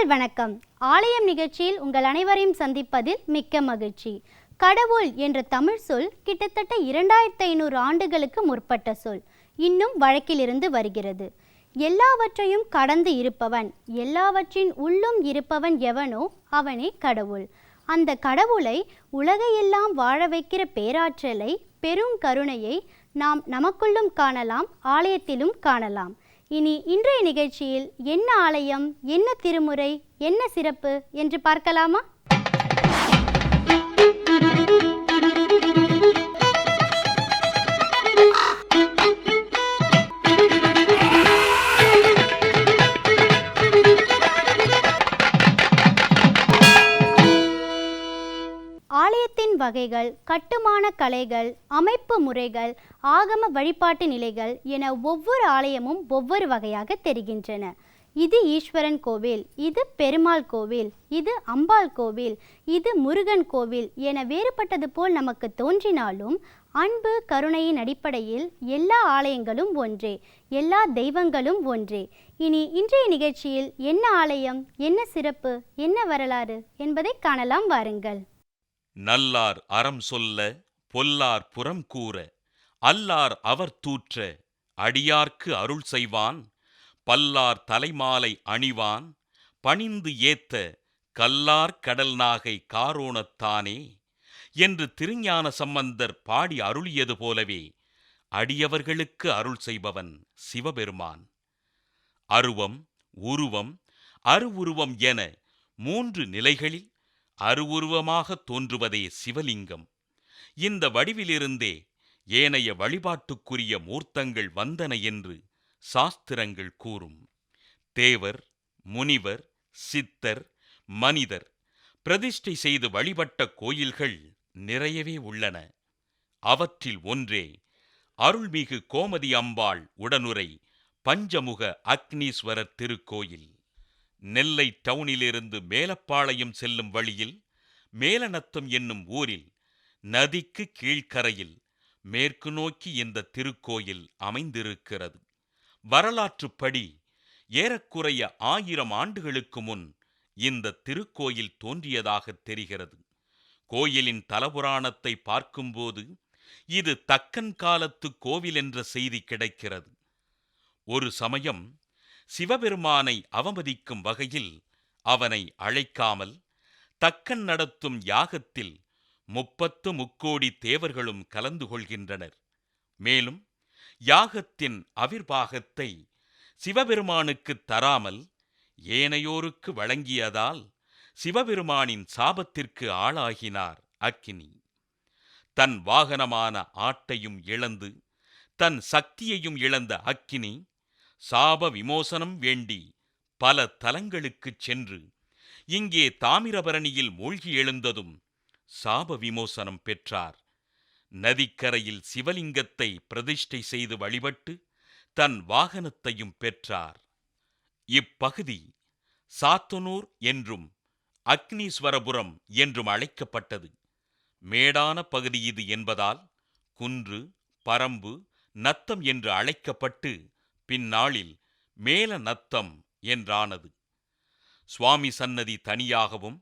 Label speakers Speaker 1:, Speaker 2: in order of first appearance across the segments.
Speaker 1: மக்கள் வணக்கம். ஆலயம் நிகழ்ச்சியில் உங்கள் அனைவரையும் சந்திப்பதில் மிக்க மகிழ்ச்சி. கடவுள் என்ற தமிழ் சொல் கிட்டத்தட்ட இரண்டாயிரத்து ஐநூறு ஆண்டுகளுக்கு முற்பட்ட சொல். இன்னும் வழக்கிலிருந்து வருகிறது. எல்லாவற்றையும் கடந்து இருப்பவன் எல்லாவற்றின் உள்ளும் இருப்பவன் எவனோ அவனே கடவுள். அந்த கடவுளை உலகையெல்லாம் வாழ வைக்கிற பேராற்றலை பெரும் கருணையை நாம் நமக்குள்ளும் காணலாம் ஆலயத்திலும் காணலாம். இனி இன்றைய நிகழ்ச்சியில் என்ன ஆலயம் என்ன திருமுறை என்ன சிறப்பு என்று பார்க்கலாமா? வகைகள் கட்டுமான கலைகள் அமைப்பு முறைகள் ஆகம வழிபாட்டு நிலைகள் என ஒவ்வொரு ஆலயமும் ஒவ்வொரு வகையாக தெரிகின்றன. இது ஈஸ்வரன் கோவில் இது பெருமாள் கோவில் இது அம்பாள் கோவில் இது முருகன் கோவில் என வேறுபட்டது போல் நமக்கு தோன்றினாலும் அன்பு கருணையின் அடிப்படையில் எல்லா ஆலயங்களும் ஒன்றே எல்லா தெய்வங்களும் ஒன்றே. இனி இன்றைய நிகழ்ச்சியில் என்ன ஆலயம் என்ன சிறப்பு என்ன வரலாறு என்பதை காணலாம் வாருங்கள்.
Speaker 2: நல்லார் அறம் சொல்ல பொல்லார் புறம் கூற அல்லார் அவர் தூற்ற அடியார்க்கு அருள் செய்வான் பல்லார் தலைமாலை அணிவான் பணிந்து ஏத்த கல்லார் கடல் நாகை காரோணத்தானே என்று திருஞான சம்பந்தர் பாடி அருளியது போலவே அடியவர்களுக்கு அருள் செய்பவன் சிவபெருமான். அருவம் உருவம் அருவுருவம் என மூன்று நிலைகளில் அருவுருவமாக தோன்றுவதே சிவலிங்கம். இந்த வடிவிலிருந்தே ஏனைய வழிபாட்டுக்குரிய மூர்த்தங்கள் வந்தன என்று சாஸ்திரங்கள் கூறும். தேவர் முனிவர் சித்தர் மனிதர் பிரதிஷ்டை செய்து வழிபட்ட கோயில்கள் நிறையவே உள்ளன. அவற்றில் ஒன்றே அருள்மிகு கோமதி அம்பாள் உடனுரை பஞ்சமுக அக்னீஸ்வரர் திருக்கோயில். நெல்லை டவுனிலிருந்து மேலப்பாளையம் செல்லும் வழியில் மேலநத்தம் என்னும் ஊரில் நதிக்கு கீழ்க்கரையில் மேற்கு நோக்கி இந்த திருக்கோயில் அமைந்திருக்கிறது. வரலாற்றுப்படி ஏறக்குறைய ஆயிரம் ஆண்டுகளுக்கு முன் இந்த திருக்கோயில் தோன்றியதாக தெரிகிறது. கோயிலின் தலபுராணத்தை பார்க்கும்போது இது தக்கன் காலத்து கோவில் என்ற செய்தி கிடைக்கிறது. ஒரு சமயம் சிவபெருமானை அவமதிக்கும் வகையில் அவனை அழைக்காமல் தக்கன் நடத்தும் யாகத்தில் முப்பத்து முக்கோடி தேவர்களும் கலந்து கொள்கின்றனர். மேலும் யாகத்தின் அவிர்வாகத்தை சிவபெருமானுக்கு தராமல் ஏனையோருக்கு வழங்கியதால் சிவபெருமானின் சாபத்திற்கு ஆளாகினார் அக்கினி. தன் வாகனமான ஆட்டையும் இழந்து தன் சக்தியையும் இழந்த அக்கினி சாப விமோசனம் வேண்டி பல தலங்களுக்குச் சென்று இங்கே தாமிரபரணியில் மூழ்கி எழுந்ததும் சாப விமோசனம் பெற்றார். நதிக்கரையில் சிவலிங்கத்தை பிரதிஷ்டை செய்து வழிபட்டு தன் வாகனத்தையும் பெற்றார். இப்பகுதி சாத்தனூர் என்றும் அக்னீஸ்வரபுரம் என்றும் அழைக்கப்பட்டது. மேடான பகுதி இது என்பதால் குன்று பரம்பு நத்தம் என்று அழைக்கப்பட்டு பின்னாளில் மேல நத்தம் என்றானது. சுவாமி சன்னதி தனியாகவும்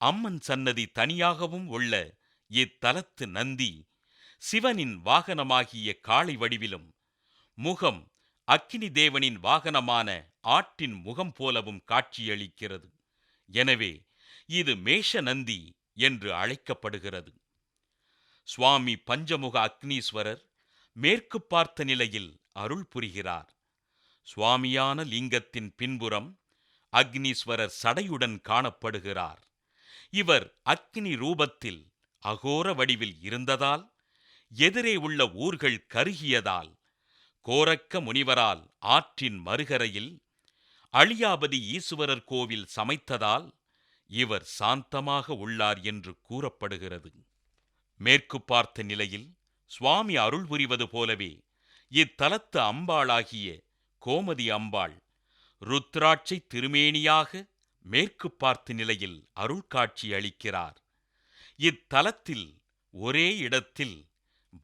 Speaker 2: அம்மன் சன்னதி தனியாகவும் உள்ள இத்தலத்து நந்தி சிவனின் வாகனமாகிய காளை வடிவிலும் முகம் அக்கினி தேவனின் வாகனமான ஆட்டின் முகம் போலவும் காட்சியளிக்கிறது. எனவே இது மேஷ நந்தி என்று அழைக்கப்படுகிறது. சுவாமி பஞ்சமுக அக்னீஸ்வரர் மேற்கு பார்த்த நிலையில் அருள் புரிகிறார். சுவாமியான லிங்கத்தின் பின்புறம் அக்னீஸ்வரர் சடையுடன் காணப்படுகிறார். இவர் அக்னி ரூபத்தில் அகோர வடிவில் இருந்ததால் எதிரே உள்ள ஊர்கள் கருகியதால் கோரக்க முனிவரால் ஆற்றின் மறுகரையில் அழியாபதி ஈஸ்வரர் கோவில் சமைத்ததால் இவர் சாந்தமாக உள்ளார் என்று கூறப்படுகிறது. மேற்கு பார்த்த நிலையில் சுவாமி அருள் புரிவது போலவே இத்தலத்து அம்பாளாகிய கோமதி அம்பாள் ருத்ராட்சை திருமேனியாக மேற்கு பார்த்து நிலையில் அருள் காட்சி அளிக்கிறார். இத்தலத்தில் ஒரே இடத்தில்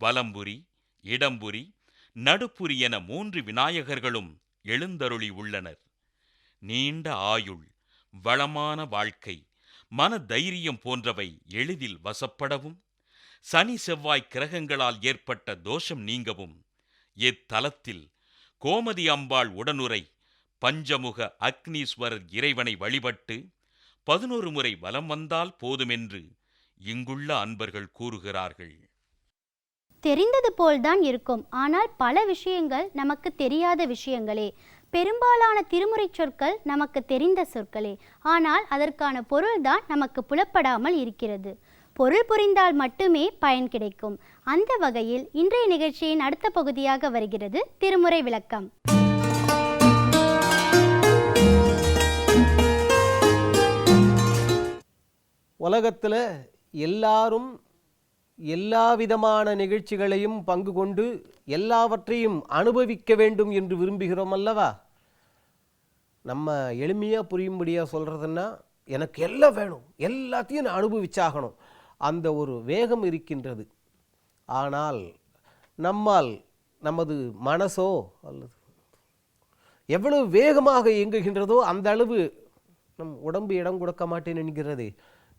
Speaker 2: வலம்புரி இடம்புரி நடுப்புரி என மூன்று விநாயகர்களும் எழுந்தருளி உள்ளனர். நீண்ட ஆயுள் வளமான வாழ்க்கை மன தைரியம் போன்றவை எளிதில் வசப்படவும் சனி செவ்வாய் கிரகங்களால் ஏற்பட்ட தோஷம் நீங்கவும் இத்தலத்தில் கோமதி அம்பாள் உடனுரை பஞ்சமுக அக்னீஸ்வரர் இறைவனை வழிபட்டு பதினொரு முறை வலம் வந்தால் போதுமென்று இங்குள்ள அன்பர்கள் கூறுகிறார்கள்.
Speaker 1: தெரிந்தது போல்தான் இருக்கும். ஆனால் பல விஷயங்கள் நமக்கு தெரியாத விஷயங்களே. பெரும்பாலான திருமுறை சொற்கள் நமக்கு தெரிந்த சொற்களே. ஆனால் அதற்கான பொருள்தான் நமக்கு புலப்படாமல் இருக்கிறது. பொருள் புரிந்தால் மட்டுமே பயன் கிடைக்கும். அந்த வகையில் இன்றைய நிகழ்ச்சியின் அடுத்த பகுதியாக வருகிறது திருமுறை விளக்கம்.
Speaker 3: உலகத்தில் எல்லாரும் எல்லா விதமான நிகழ்ச்சிகளையும் பங்கு கொண்டு எல்லாவற்றையும் அனுபவிக்க வேண்டும் என்று விரும்புகிறோம் அல்லவா? நம்ம எளிமையாக புரியும்படியாக சொல்கிறதுன்னா எனக்கு எல்லாம் வேணும். எல்லாத்தையும் நான் அனுபவிச்சாகணும். அந்த ஒரு வேகம் இருக்கின்றது. ஆனால் நம்மால் நமது மனசோ அல்லது எவ்வளவு வேகமாக இயங்குகின்றதோ அந்த அளவு நம் உடம்பு இடம் கொடுக்க மாட்டேன் என்கிறது.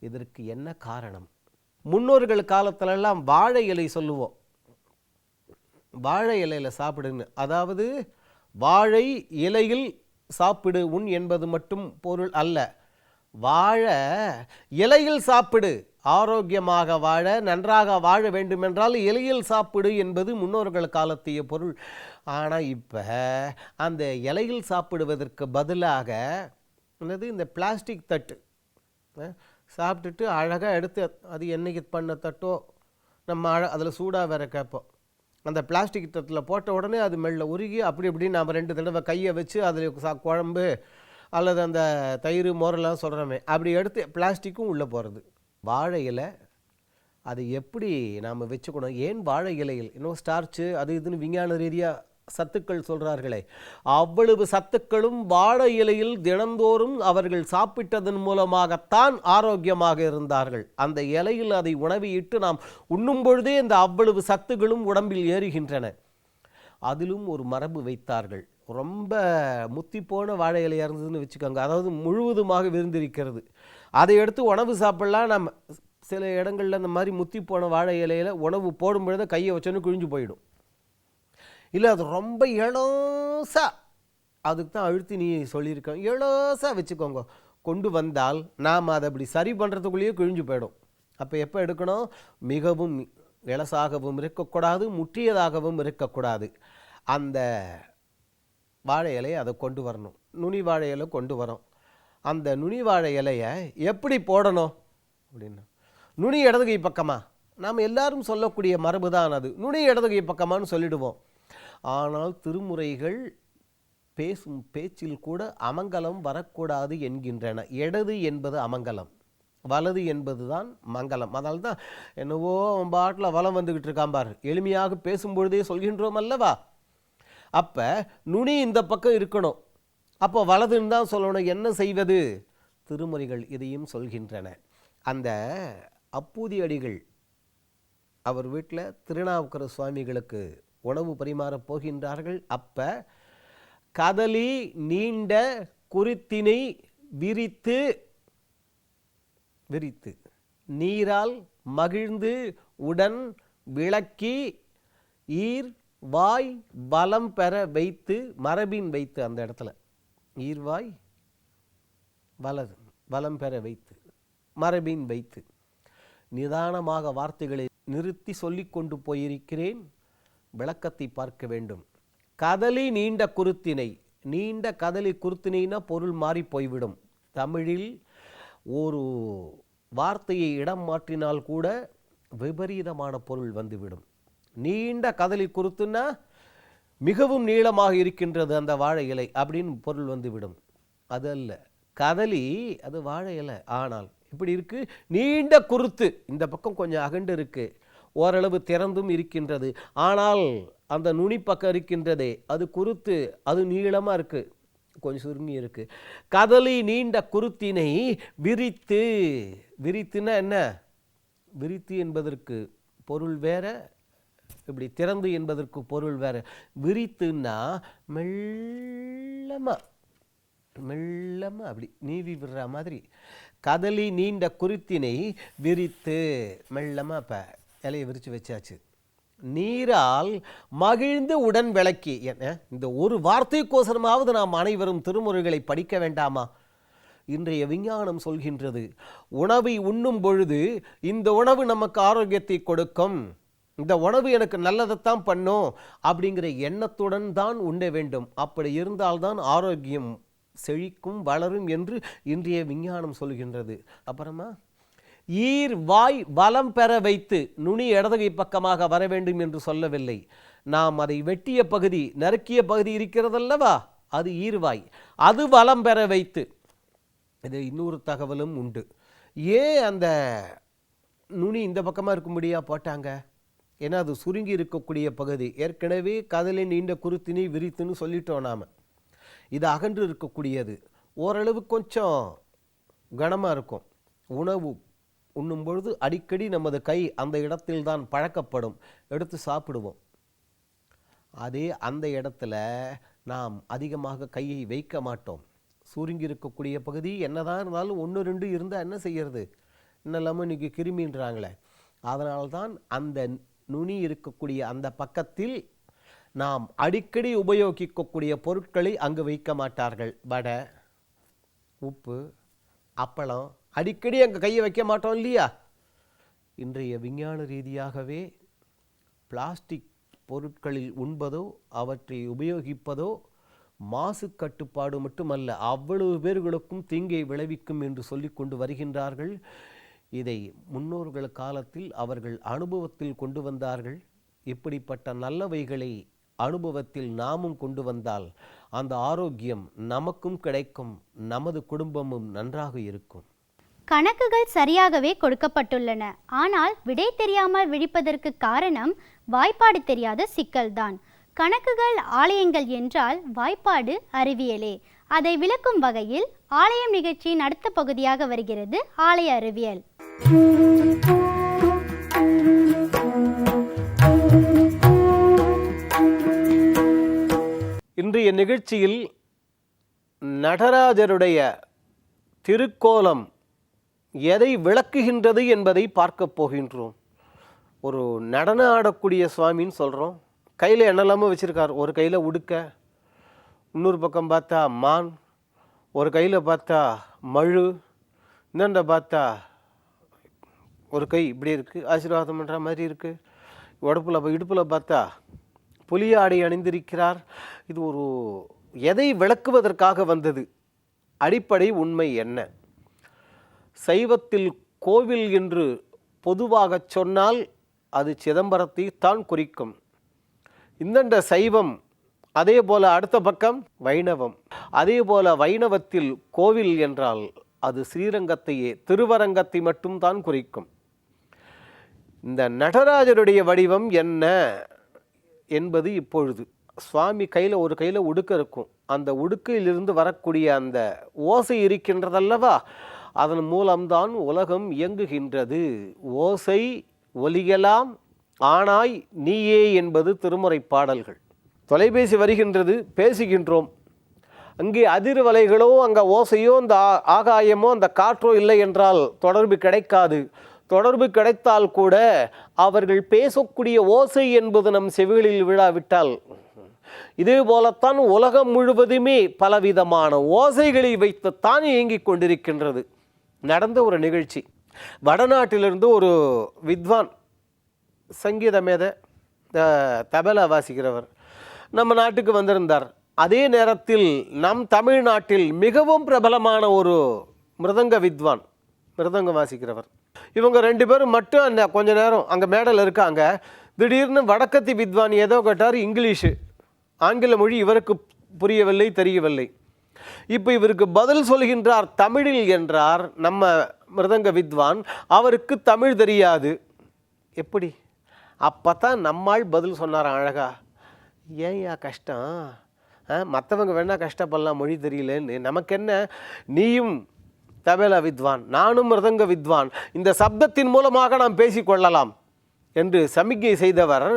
Speaker 3: இதற்கு என்ன காரணம்? முன்னோர்கள் காலத்திலெல்லாம் வாழை இலை சொல்லுவோம். வாழை இலையில் சாப்பிடுன்னு. அதாவது வாழை இலையில் சாப்பிடு உன் என்பது மட்டும் பொருள் அல்ல. வாழ இலையில் சாப்பிடு. ஆரோக்கியமாக வாழ நன்றாக வாழ வேண்டுமென்றால் இலையில் சாப்பிடு என்பது முன்னோர்கள் காலத்திய பொருள். ஆனால் இப்போ அந்த இலையில் சாப்பிடுவதற்கு பதிலாக என்னது இந்த பிளாஸ்டிக் தட்டு சாப்பிட்டுட்டு அழகாக எடுத்து அது என்னைக்கு பண்ண தட்டோ நம்ம அழ அதில் சூடாக வேற கேட்போம். அந்த பிளாஸ்டிக் தட்டில் போட்ட உடனே அது மெல்ல உருகி அப்படி இப்படி நாம் ரெண்டு தடவை கையை வச்சு அதில் சா குழம்பு அல்லது அந்த தயிர் மோரெல்லாம் சொல்கிறோமே அப்படி எடுத்து பிளாஸ்டிக்கும் உள்ளே போகிறது வாழை இலை அது எப்படி நாம் வச்சுக்கணும்? ஏன் வாழை இலையில்? இன்னும் ஸ்டார்ச்சு அது இதுன்னு விஞ்ஞான ரீதியாக சத்துக்கள் சொல்கிறார்களே அவ்வளவு சத்துக்களும் வாழை இலையில் தினந்தோறும் அவர்கள் சாப்பிட்டதன் மூலமாகத்தான் ஆரோக்கியமாக இருந்தார்கள். அந்த இலையில் அதை உணவியிட்டு நாம் உண்ணும் பொழுதே இந்த அவ்வளவு சத்துகளும் உடம்பில் ஏறுகின்றன. அதிலும் ஒரு மரபு வைத்தார்கள். ரொம்ப முத்தி போன வாழை இலையாக இருந்ததுன்னு வச்சுக்கோங்க. அதாவது முழுவதுமாக விருந்திருக்கிறது. அதை எடுத்து உணவு சாப்பிடலாம். நம்ம சில இடங்களில் இந்த மாதிரி முத்தி போன வாழை இலையில் உணவு போடும் பொழுது கையை வச்சோன்னு கிழிஞ்சு போயிடும். இல்லை அது ரொம்ப இளோசா அதுக்கு தான் அழுத்தி நீ சொல்லியிருக்க. இளோசா வச்சுக்கோங்க. கொண்டு வந்தால் நாம் அதை அப்படி சரி பண்ணுறதுக்குள்ளேயே கிழிஞ்சு போயிடும். அப்போ எப்போ எடுக்கணும்? மிகவும் இலசாகவும் இருக்கக்கூடாது முற்றியதாகவும் இருக்கக்கூடாது. அந்த வாழை இலையை அதை கொண்டு வரணும். நுனி வாழை இலை கொண்டு வரோம். அந்த நுனி வாழை இலையை எப்படி போடணும்? அப்படின்னா. நுனி இடதுகை பக்கமா? நாம் எல்லாரும் சொல்லக்கூடிய மரபு தான் அது. நுனி இடதுகை பக்கமான்னு சொல்லிடுவோம். ஆனால் திருமுறைகள் பேசும் பேச்சில் கூட அமங்கலம் வரக்கூடாது என்கின்றன. இடது என்பது அமங்கலம். வலது என்பது தான் மங்கலம். அதனால தான் என்னவோ அவன் பாட்டில் வலம் வந்துக்கிட்டு இருக்கான் பார். எளிமையாக பேசும்பொழுதே சொல்கின்றோம் அல்லவா? அப்போ நுனி இந்த பக்கம் இருக்கணும். அப்போ வலதுன்னு தான் சொல்லணும். என்ன செய்வது? திருமுறைகள் இதையும் சொல்கின்றன. அந்த அப்பூதி அடிகள் அவர் வீட்டில் திருநாவுக்கர சுவாமிகளுக்கு உணவு பரிமாறப் போகின்றார்கள். அப்போ கதலி நீண்ட குருத்தினை விரித்து விரித்து நீரால் மகிழ்ந்து உடன் விளக்கி ஈர் வாய் பலம் பெற வைத்து மரபின் வைத்து அந்த இடத்துல ஈர்வாய் வலது வலம் பெற வைத்து மரபின் வைத்து நிதானமாக வார்த்தைகளை நிறுத்தி சொல்லிக் கொண்டு போயிருக்கிறேன். விளக்கத்தை பார்க்க வேண்டும். கதலி நீண்ட குருத்தினை நீண்ட கதலி குருத்தினைனா பொருள் மாறி போய்விடும். தமிழில் ஒரு வார்த்தையை இடம் மாற்றினால் கூட விபரீதமான பொருள் வந்துவிடும். நீண்ட கதலி குருத்துன்னா மிகவும் நீளமாக இருக்கின்றது அந்த வாழை இலை அப்படின்னு பொருள் வந்துவிடும். அது அல்ல. கதலி அது வாழை இலை. ஆனால் இப்படி இருக்கு. நீண்ட குருத்து. இந்த பக்கம் கொஞ்சம் அகண்டு இருக்கு. ஓரளவு திறந்தும் இருக்கின்றது. ஆனால் அந்த நுனி பக்கம் இருக்கின்றதே அது குருத்து அது நீளமாக இருக்கு. கொஞ்சம் சுருங்கி இருக்கு. கதலி நீண்ட குருத்தினை விரித்து விரித்துன்னா என்ன? விரித்து என்பதற்கு பொருள் வேற இப்படி திறந்து என்பதற்கு பொருள் வேறு. விரித்துன்னா மெல்லமாக மெல்லமாக அப்படி நீவி விடுற மாதிரி. கதலி நீண்ட குருத்தினை விரித்து மெல்லமாக இப்போ இலையை விரித்து வச்சாச்சு. நீரால் மகிழ்ந்து உடன் விளக்கி என்ன இந்த ஒரு வார்த்தைக்கோசரமாவது நாம் அனைவரும் திருமுறைகளை படிக்க வேண்டாமா? இன்றைய விஞ்ஞானம் சொல்கின்றது உணவை உண்ணும் பொழுது இந்த உணவு நமக்கு ஆரோக்கியத்தை கொடுக்கும். இந்த உணவு எனக்கு நல்லதைத்தான் பண்ணும் அப்படிங்கிற எண்ணத்துடன் தான் உண்ண வேண்டும். அப்படி இருந்தால்தான் ஆரோக்கியம் செழிக்கும் வளரும் என்று இன்றைய விஞ்ஞானம் சொல்கின்றது. அப்புறமா ஈர் வாய் வலம் பெற வைத்து நுனி இடதுகை பக்கமாக வர வேண்டும் என்று சொல்லவில்லை. நாம் அதை வெட்டிய பகுதி நறுக்கிய பகுதி இருக்கிறதல்லவா? அது ஈர்வாய் அது வலம் பெற வைத்து. இது இன்னொரு தகவலும் உண்டு. ஏன் அந்த நுனி இந்த பக்கமாக இருக்கும்படியா போட்டாங்க? ஏன்னா அது சுருங்கி இருக்கக்கூடிய பகுதி. ஏற்கனவே கதலை நீண்ட குருத்தினி விரித்துன்னு சொல்லிட்டோம் நாம். இது அகன்று இருக்கக்கூடியது. ஓரளவு கொஞ்சம் கனமாக இருக்கும். உணவு உண்ணும் பொழுது அடிக்கடி நமது கை அந்த இடத்தில்தான் பழக்கப்படும். எடுத்து சாப்பிடுவோம். அதே அந்த இடத்துல நாம் அதிகமாக கையை வைக்க மாட்டோம். சுருங்கி இருக்கக்கூடிய பகுதி என்னதான் இருந்தாலும் ஒன்று ரெண்டு இருந்தால் என்ன செய்யறது? இன்னெல்லாமல் இன்னைக்கு கிருமின்றாங்களே. அதனால்தான் அந்த நுனி இருக்கக்கூடிய அந்த பக்கத்தில் நாம் அடிக்கடி உபயோகிக்கக்கூடிய பொருட்களை அங்கு வைக்க மாட்டார்கள். வடை உப்பு அப்பளம் அடிக்கடி அங்கே கையை வைக்க மாட்டோம் இல்லையா? இன்றைய விஞ்ஞான ரீதியாகவே பிளாஸ்டிக் பொருட்களில் உண்பதோ அவற்றை உபயோகிப்பதோ மாசு கட்டுப்பாடு மட்டுமல்ல அவ்வளவு பேர்களுக்கும் தீங்கை விளைவிக்கும் என்று சொல்லிக்கொண்டு வருகின்றார்கள். இதை முன்னோர்கள் காலத்தில் அவர்கள் அனுபவத்தில் கொண்டு வந்தார்கள். இப்படிப்பட்ட நல்லவைகளை அனுபவத்தில் நாமும் கொண்டு வந்தால் அந்த ஆரோக்கியம் நமக்கும் கிடைக்கும் நமது குடும்பமும் நன்றாக இருக்கும்.
Speaker 1: கணக்குகள் சரியாகவே கொடுக்கப்பட்டுள்ளன. ஆனால் விடை தெரியாமல் விழிப்பதற்கு காரணம் வாய்ப்பாடு தெரியாத சிக்கல்தான். கணக்குகள் ஆலயங்கள் என்றால் வாய்ப்பாடு அறிவியலே. அதை விளக்கும் வகையில் ஆலயம் நிகழ்ச்சியின் அடுத்த பகுதியாக வருகிறது ஆலய அறிவியல்.
Speaker 3: இன்றைய நிகழ்ச்சியில் நடராஜருடைய திருக்கோலம் எதை விளக்குகின்றது என்பதை பார்க்கப் போகின்றோம். ஒரு நடனம் ஆடக்கூடிய சுவாமின்னு சொல்கிறோம் கையில் என்னெல்லாமோ வச்சுருக்கார். ஒரு கையில் உடுக்க இன்னொரு பக்கம் பார்த்தா மான் ஒரு கையில் பார்த்தா மழு இன்னொண்ட பார்த்தா ஒரு கை இப்படி இருக்குது ஆசீர்வாதம் பண்ணுற மாதிரி இருக்குது உடப்பில் இடுப்பில் பார்த்தா புலிய ஆடை அணிந்திருக்கிறார். இது ஒரு எதை விளக்குவதற்காக வந்தது? அடிப்படை உண்மை என்ன? சைவத்தில் கோவில் என்று பொதுவாகச் சொன்னால் அது சிதம்பரத்தை தான் குறிக்கும். இந்தண்ட சைவம் அதே போல் அடுத்த பக்கம் வைணவம். அதே போல் வைணவத்தில் கோவில் என்றால் அது ஸ்ரீரங்கத்தையே திருவரங்கத்தை மட்டும் தான் குறிக்கும். இந்த நடராஜருடைய வடிவம் என்ன என்பது இப்பொழுது. சுவாமி கையில் ஒரு கையில் உடுக்க இருக்கும். அந்த உடுக்கையிலிருந்து வரக்கூடிய அந்த ஓசை இருக்கின்றதல்லவா? அதன் மூலம்தான் உலகம் இயங்குகின்றது. ஓசை ஒலியலாம் ஆனாய் நீயே என்பது திருமுறை பாடல்கள். தொலைபேசி வருகின்றது பேசுகின்றோம். அங்கே அதிர்வலைகளோ அங்கே ஓசையோ அந்த ஆகாயமோ அந்த காற்றோ இல்லை என்றால் தொடர்பு கிடைக்காது. தொடர்பு கிடைத்தால் கூட அவர்கள் பேசக்கூடிய ஓசை என்பது நம் செவிகளில் விழாவிட்டால் இதே போலத்தான் உலகம் முழுவதுமே பலவிதமான ஓசைகளை வைத்துத்தான் இயங்கிக் கொண்டிருக்கின்றது. நடந்த ஒரு நிகழ்ச்சி. வடநாட்டிலிருந்து ஒரு வித்வான் சங்கீத மேத தபலா வாசிக்கிறவர் நம்ம நாட்டுக்கு வந்திருந்தார். அதே நேரத்தில் நம் தமிழ்நாட்டில் மிகவும் பிரபலமான ஒரு மிருதங்க வித்வான் மிருதங்கம் வாசிக்கிறவர். இவங்க ரெண்டு பேரும் மட்டும் அந்த கொஞ்ச நேரம் அங்கே மேடையில் இருக்காங்க. திடீர்னு வடக்கத்தி வித்வான் ஏதோ கேட்டார் இங்கிலீஷு. ஆங்கில மொழி இவருக்கு புரியவில்லை தெரியவில்லை. இப்போ இவருக்கு பதில் சொல்கின்றார் தமிழில் என்றார் நம்ம மிருதங்க வித்வான். அவருக்கு தமிழ் தெரியாது. எப்படி? அப்போ தான் நம்மால் பதில் சொன்னார் அழகா? ஏன்யா கஷ்டம்? மற்றவங்க வேணால் கஷ்டப்படலாம் மொழி தெரியலன்னு. நமக்கு என்ன நீயும் தபேல வித்வான் நானும் மிருதங்க வித்வான். இந்த சப்தத்தின் மூலமாக நாம் பேசிக்கொள்ளலாம் என்று சமிக்கை செய்தவர்.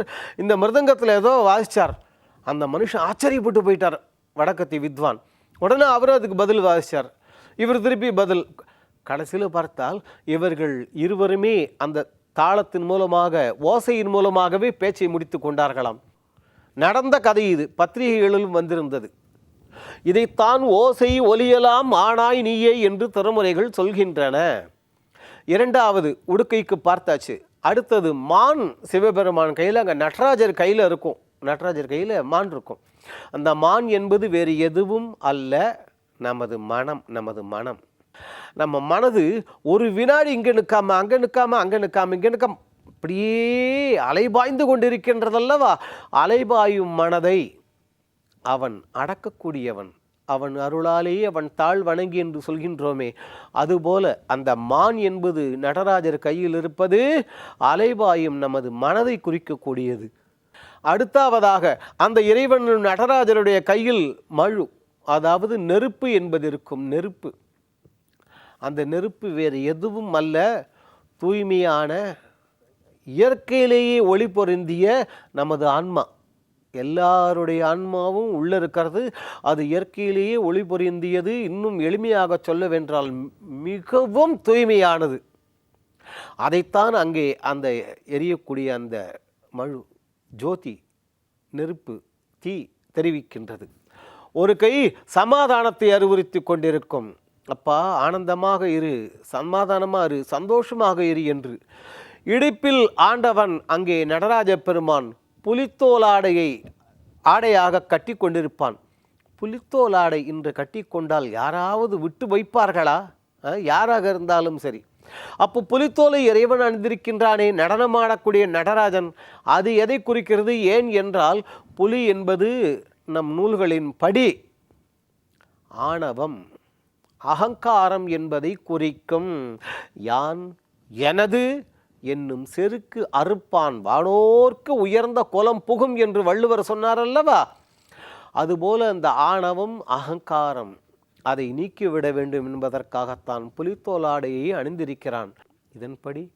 Speaker 3: இந்த மிருதங்கத்தில் ஏதோ வாசித்தார் அந்த மனுஷன் ஆச்சரியப்பட்டு போயிட்டார் வடக்கத்தி வித்வான். உடனே அவர் அதுக்கு பதில் வாசித்தார் இவர் திருப்பி பதில் கடைசியில் பார்த்தால் இவர்கள் இருவருமே அந்த தாளத்தின் மூலமாக ஓசையின் மூலமாகவே பேச்சை முடித்து கொண்டார்களாம். நடந்த கதை இது பத்திரிகைகளிலும் வந்திருந்தது. இதைத்தான் ஓசை ஒலியலாம் ஆனாய் நீயே என்று திருமுறைகள் சொல்கின்றன. இரண்டாவது உடுக்கைக்கு பார்த்தாச்சு. அடுத்தது மான் சிவபெருமான் கையில் அங்கே நடராஜர் கையில் இருக்கும். நடராஜர் கையில் மான் இருக்கும். அந்த மான் என்பது வேறு எதுவும் அல்ல நமது மனம் நமது மனம். நம்ம மனது ஒரு வினாடி இங்கே நிற்காம அங்கே நிற்காம அங்கே நிற்காம இங்கே நிற்காம அப்படியே அலைபாய்ந்து கொண்டிருக்கின்றதல்லவா? அலைபாயும் மனதை அவன் அடக்கக்கூடியவன். அவன் அருளாலேயே அவன் தாழ் வணங்கி என்று சொல்கின்றோமே. அதுபோல அந்த மான் என்பது நடராஜர் கையில் இருப்பது அலைபாயும் நமது மனதை குறிக்கக்கூடியது. அடுத்தாவதாக அந்த இறைவன் நடராஜருடைய கையில் மழு அதாவது நெருப்பு என்பது இருக்கும் நெருப்பு. அந்த நெருப்பு வேறு எதுவும் அல்ல தூய்மையான இயற்கையிலேயே ஒளி பொருந்திய நமது ஆன்மா. எல்லாருடைய ஆன்மாவும் உள்ளே இருக்கிறது அது இயற்கையிலேயே ஒளி பொருந்தியது. இன்னும் எளிமையாக சொல்லவென்றால் மிகவும் தூய்மையானது. அதைத்தான் அங்கே அந்த எரியக்கூடிய அந்த மழு ஜோதி நெருப்பு தீ தெரிவிக்கின்றது. ஒரு கை சமாதானத்தை அறிவுறுத்தி கொண்டிருக்கும். அப்பா ஆனந்தமாக இரு சமாதானமாக இரு சந்தோஷமாக இரு என்று. இடுப்பில் ஆண்டவன் அங்கே நடராஜ பெருமான் புலித்தோல் ஆடையை ஆடையாக கட்டி கொண்டிருப்பான் புலித்தோல் ஆடை இன்று கட்டி கொண்டால் யாராவது விட்டு வைப்பார்களா? யாராக இருந்தாலும் சரி. அப்போ புலித்தோலை இறைவன் அணிந்திருக்கின்றானே நடனமாடக்கூடிய நடராஜன் அது எதை குறிக்கிறது? ஏன் என்றால் புலி என்பது நம் நூல்களின் படி. ஆணவம் அகங்காரம் என்பதை குறிக்கும். யான் எனது என்னும் செருக்கு அறுப்பான். வானோர்க்கு உயர்ந்த குலம் புகும் என்று வள்ளுவர் சொன்னார் அல்லவா அதுபோல அந்த ஆணவம் அகங்காரம் அதை நீக்கிவிட வேண்டும் என்பதற்காகத்தான் புலித்தோலாடையை அணிந்திருக்கிறான். இதன்படி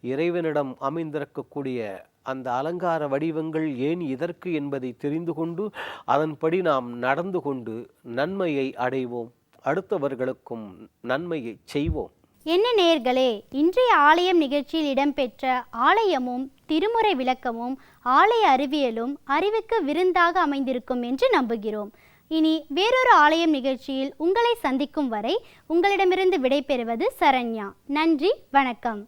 Speaker 3: இறைவனிடம் அமைந்திருக்கக்கூடிய அந்த அலங்கார வடிவங்கள் ஏன் இதற்கு என்பதை தெரிந்து கொண்டு அதன்படி நாம் நடந்து கொண்டு நன்மையை அடைவோம். அடுத்தவர்களுக்கும் நன்மையை செய்வோம்.
Speaker 1: என்ன நேர்களே இன்றைய ஆலயம் நிகழ்ச்சியில் இடம்பெற்ற ஆலயமும் திருமுறை விளக்கமும் ஆலய அறிவியலும் அறிவுக்கு விருந்தாக அமைந்திருக்கும் என்று நம்புகிறோம். இனி வேறொரு ஆலயம் நிகழ்ச்சியில் உங்களை சந்திக்கும் வரை உங்களிடமிருந்து விடைபெறுவது சரண்யா. நன்றி வணக்கம்.